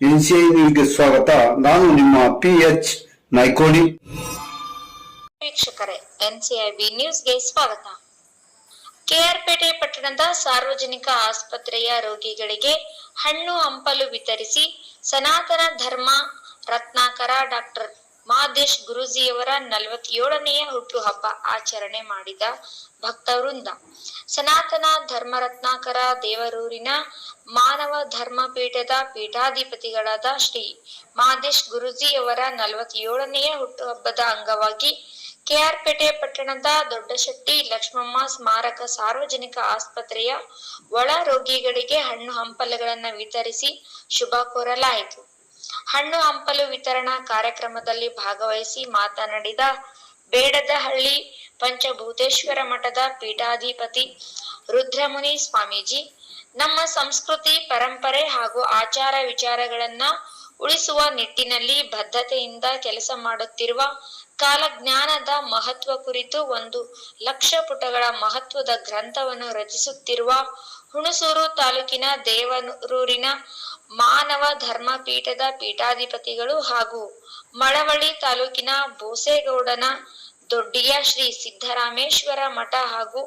ನ್ಯೂಸ್ಗೆ ಸ್ವಾಗತ. ನಾನು ನಿಮ್ಮ ಪಿ ಎಚ್ ನೈಕೋಡಿ ವೀಕ್ಷಕರೇ ಎನ್ಸಿಐಬಿ ನ್ಯೂಸ್ಗೆ ಸ್ವಾಗತ. ಕೆಆರ್ಪೇಟೆ ಪಟ್ಟಣದ ಸಾರ್ವಜನಿಕ ಆಸ್ಪತ್ರೆಯ ರೋಗಿಗಳಿಗೆ ಹಣ್ಣು ಹಂಪಲು ವಿತರಿಸಿ ಸನಾತನ ಧರ್ಮ ರತ್ನಾಕರ ಡಾಕ್ಟರ್ ಮಹಾದೇಶ್ ಗುರೂಜಿಯವರ ನಲವತ್ತೇಳನೆಯ ಹುಟ್ಟುಹಬ್ಬ ಆಚರಣೆ ಮಾಡಿದ ಭಕ್ತವೃಂದ. ಸನಾತನ ಧರ್ಮ ರತ್ನಾಕರ ದೇವರೂರಿನ ಮಾನವ ಧರ್ಮ ಪೀಠದ ಪೀಠಾಧಿಪತಿಗಳಾದ ಶ್ರೀ ಮಹಾದೇಶ್ ಗುರೂಜಿಯವರ ನಲವತ್ತೇಳನೆಯ ಹುಟ್ಟುಹಬ್ಬದ ಅಂಗವಾಗಿ ಕೆಆರ್ಪೇಟೆ ಪಟ್ಟಣದ ದೊಡ್ಡಶೆಟ್ಟಿ ಲಕ್ಷ್ಮಮ್ಮ ಸ್ಮಾರಕ ಸಾರ್ವಜನಿಕ ಆಸ್ಪತ್ರೆಯ ಒಳ ರೋಗಿಗಳಿಗೆ ಹಣ್ಣು ಹಂಪಲುಗಳನ್ನು ವಿತರಿಸಿ ಶುಭ ಕೋರಲಾಯಿತು. ಹಣ್ಣು ಹಂಪಲು ವಿತರಣಾ ಕಾರ್ಯಕ್ರಮದಲ್ಲಿ ಭಾಗವಹಿಸಿ ಮಾತನಾಡಿದ ಬೇಡದಹಳ್ಳಿ ಪಂಚಭೂತೇಶ್ವರ ಮಠದ ಪೀಠಾಧಿಪತಿ ರುದ್ರಮುನಿ ಸ್ವಾಮೀಜಿ, ನಮ್ಮ ಸಂಸ್ಕೃತಿ, ಪರಂಪರೆ ಹಾಗೂ ಆಚಾರ ವಿಚಾರಗಳನ್ನ ಉಳಿಸುವ ನಿಟ್ಟಿನಲ್ಲಿ ಬದ್ಧತೆಯಿಂದ ಕೆಲಸ ಮಾಡುತ್ತಿರುವ ಕಾಲಜ್ಞಾನದ ಮಹತ್ವ ಕುರಿತು ಒಂದು ಲಕ್ಷ ಪುಟಗಳ ಮಹತ್ವದ ಗ್ರಂಥವನ್ನು ರಚಿಸುತ್ತಿರುವ ಹುಣಸೂರು ತಾಲೂಕಿನ ದೇವರೂರಿನ ಮಾನವ ಧರ್ಮ ಪೀಠದ ಪೀಠಾಧಿಪತಿಗಳು ಹಾಗೂ ಮಳವಳ್ಳಿ ತಾಲೂಕಿನ ಬೋಸೇಗೌಡನ ದೊಡ್ಡಿಯ ಶ್ರೀ ಸಿದ್ದರಾಮೇಶ್ವರ ಮಠ ಹಾಗೂ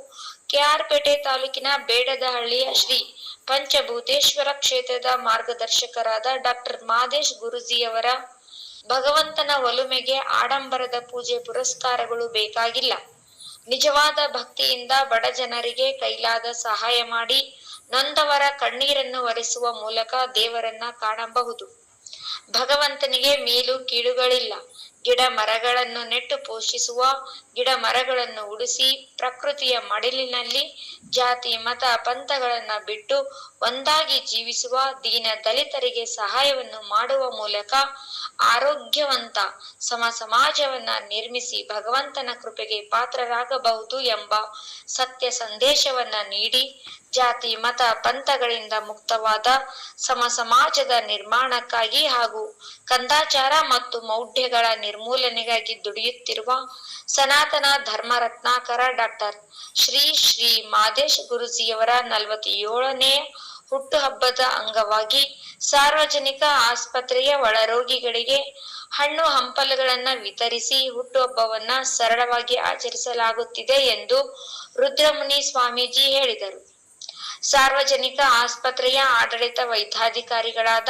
ಕೆಆರ್ಪೇಟೆ ತಾಲೂಕಿನ ಬೇಡದಹಳ್ಳಿಯ ಶ್ರೀ ಪಂಚಭೂತೇಶ್ವರ ಕ್ಷೇತ್ರದ ಮಾರ್ಗದರ್ಶಕರಾದ ಡಾಕ್ಟರ್ ಮಾದೇಶ್ ಗುರುಜಿಯವರ ಭಗವಂತನ ಒಲುಮೆಗೆ ಆಡಂಬರದ ಪೂಜೆ ಪುರಸ್ಕಾರಗಳು ಬೇಕಾಗಿಲ್ಲ. ನಿಜವಾದ ಭಕ್ತಿಯಿಂದ ಬಡ ಜನರಿಗೆ ಕೈಲಾದ ಸಹಾಯ ಮಾಡಿ ನೊಂದವರ ಕಣ್ಣೀರನ್ನು ಒರೆಸುವ ಮೂಲಕ ದೇವರನ್ನ ಕಾಣಬಹುದು. ಭಗವಂತನಿಗೆ ಮೇಲು ಕೀಳುಗಳಿಲ್ಲ. ಗಿಡ ಮರಗಳನ್ನು ನೆಟ್ಟು ಪೋಷಿಸುವ ಗಿಡ ಮರಗಳನ್ನು ಉಳಿಸಿ ಪ್ರಕೃತಿಯ ಮಡಿಲಿನಲ್ಲಿ ಜಾತಿ, ಮತ, ಪಂಥಗಳನ್ನ ಬಿಟ್ಟು ಒಂದಾಗಿ ಜೀವಿಸುವ ದೀನ ದಲಿತರಿಗೆ ಸಹಾಯವನ್ನು ಮಾಡುವ ಮೂಲಕ ಆರೋಗ್ಯವಂತ ಸಮ ಸಮಾಜವನ್ನ ನಿರ್ಮಿಸಿ ಭಗವಂತನ ಕೃಪೆಗೆ ಪಾತ್ರರಾಗಬಹುದು ಎಂಬ ಸತ್ಯ ಸಂದೇಶವನ್ನ ನೀಡಿ ಜಾತಿ, ಮತ, ಪಂಥಗಳಿಂದ ಮುಕ್ತವಾದ ಸಮ ಸಮಾಜದ ನಿರ್ಮಾಣಕ್ಕಾಗಿ ಹಾಗೂ ಕಂದಾಚಾರ ಮತ್ತು ಮೌಢ್ಯಗಳ ನಿರ್ಮೂಲನೆಗಾಗಿ ದುಡಿಯುತ್ತಿರುವ ಸನಾತನ ಧರ್ಮ ರತ್ನಾಕರ ಡಾಕ್ಟರ್ ಶ್ರೀ ಶ್ರೀ ಮಾದೇಶ್ ಗುರುಜಿಯವರ ನಲವತ್ತೇಳನೇ ಹುಟ್ಟುಹಬ್ಬದ ಅಂಗವಾಗಿ ಸಾರ್ವಜನಿಕ ಆಸ್ಪತ್ರೆಯ ಒಳರೋಗಿಗಳಿಗೆ ಹಣ್ಣು ಹಂಪಲುಗಳನ್ನ ವಿತರಿಸಿ ಹುಟ್ಟುಹಬ್ಬವನ್ನ ಸರಳವಾಗಿ ಆಚರಿಸಲಾಗುತ್ತಿದೆ ಎಂದು ರುದ್ರಮುನಿ ಸ್ವಾಮೀಜಿ ಹೇಳಿದರು. ಸಾರ್ವಜನಿಕ ಆಸ್ಪತ್ರೆಯ ಆಡಳಿತ ವೈದ್ಯಾಧಿಕಾರಿಗಳಾದ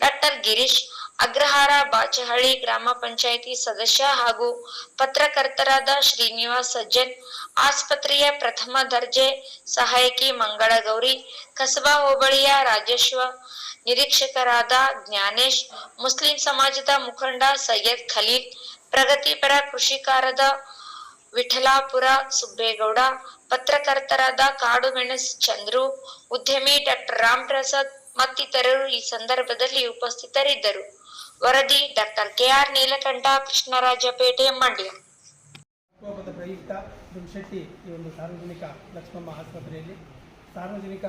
ಡಾಕ್ಟರ್ ಗಿರೀಶ್ ಅಗ್ರಹಾರ ಬಾಚಹಳ್ಳಿ ಗ್ರಾಮ ಪಂಚಾಯಿತಿ ಸದಸ್ಯ ಹಾಗೂ ಪತ್ರಕರ್ತರಾದ ಶ್ರೀನಿವಾಸ್ ಸಜ್ಜನ್, ಆಸ್ಪತ್ರೆಯ ಪ್ರಥಮ ದರ್ಜೆ ಸಹಾಯಕಿ ಮಂಗಳಗೌರಿ, ಕಸಬಾ ಹೋಬಳಿಯ ರಾಜೇಶ್ವ, ನಿರೀಕ್ಷಕರಾದ ಜ್ಞಾನೇಶ್, ಮುಸ್ಲಿಂ ಸಮಾಜದ ಮುಖಂಡ ಸೈಯದ್ ಖಲೀಲ್, ಪ್ರಗತಿಪರ ಕೃಷಿಕಾರದ ವಿಠಲಾಪುರ ಸುಬ್ಬೇಗೌಡ, ಪತ್ರಕರ್ತರಾದ ಕಾಡುಮೆಣಸ್ ಚಂದ್ರು, ಉದ್ಯಮಿ ಡಾಕ್ಟರ್ ರಾಮ್ ಪ್ರಸಾದ್ ಮತ್ತಿತರರು ಈ ಸಂದರ್ಭದಲ್ಲಿ ಉಪಸ್ಥಿತರಿದ್ದರು. ವರದಿ, doctor K R Neelakantha, Krishnarajapete, Mandya. ಪ್ರಯುಕ್ತ ಈ ಒಂದು ಸಾರ್ವಜನಿಕ ಲಕ್ಷ್ಮಮ್ಮ ಆಸ್ಪತ್ರೆಯಲ್ಲಿ ಸಾರ್ವಜನಿಕ,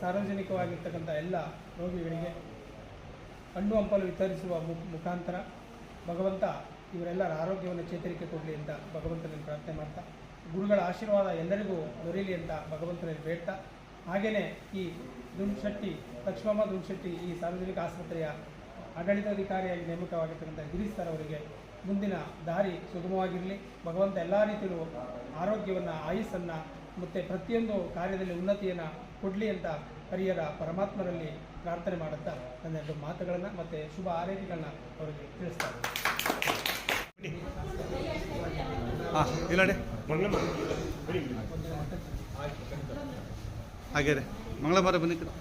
ಸಾರ್ವಜನಿಕವಾಗಿರ್ತಕ್ಕಂಥ ಎಲ್ಲ ರೋಗಿಗಳಿಗೆ ಹಣ್ಣು ಹಂಪಲು ವಿತರಿಸುವ ಮುಖಾಂತರ ಭಗವಂತ ಇವರೆಲ್ಲರ ಆರೋಗ್ಯವನ್ನು ಚೇತರಿಕೆ ಕೊಡಲಿ ಅಂತ ಭಗವಂತನಲ್ಲಿ ಪ್ರಾರ್ಥನೆ ಮಾಡ್ತಾ, ಗುರುಗಳ ಆಶೀರ್ವಾದ ಎಲ್ಲರಿಗೂ ದೊರೆಯಲಿ ಅಂತ ಭಗವಂತನಲ್ಲಿ ಬೇಡ್ತಾ ಹಾಗೆಯೇ ಈ ದುಮ್ಶೆಟ್ಟಿ, ಲಕ್ಷ್ಮಮ್ಮ ದುಮ್ಶೆಟ್ಟಿ ಈ ಸಾರ್ವಜನಿಕ ಆಸ್ಪತ್ರೆಯ ಆಡಳಿತಾಧಿಕಾರಿಯಾಗಿ ನೇಮಕವಾಗಿರ್ತಕ್ಕಂಥ ಗಿರೀಶ್ ಸರ್ ಅವರಿಗೆ ಮುಂದಿನ ದಾರಿ ಸುಗಮವಾಗಿರಲಿ. ಭಗವಂತ ಎಲ್ಲ ರೀತಿಯಲ್ಲೂ ಆರೋಗ್ಯವನ್ನು ಆಯುಸ್ಸನ್ನು ಮತ್ತು ಪ್ರತಿಯೊಂದು ಕಾರ್ಯದಲ್ಲಿ ಉನ್ನತಿಯನ್ನು ಕೊಡಲಿ ಅಂತ ಹರಿಯರ ಪರಮಾತ್ಮರಲ್ಲಿ ಪ್ರಾರ್ಥನೆ ಮಾಡುತ್ತಾ ನನ್ನ ಎರಡು ಮಾತುಗಳನ್ನು ಮತ್ತು ಶುಭ ಆರೈಕೆಗಳನ್ನ ಅವರಿಗೆ ತಿಳಿಸ್ತಾರೆ ಹಾಗೆ ಮಂಗಳವಾರ ಬನ್ನಿ ಕಡೆ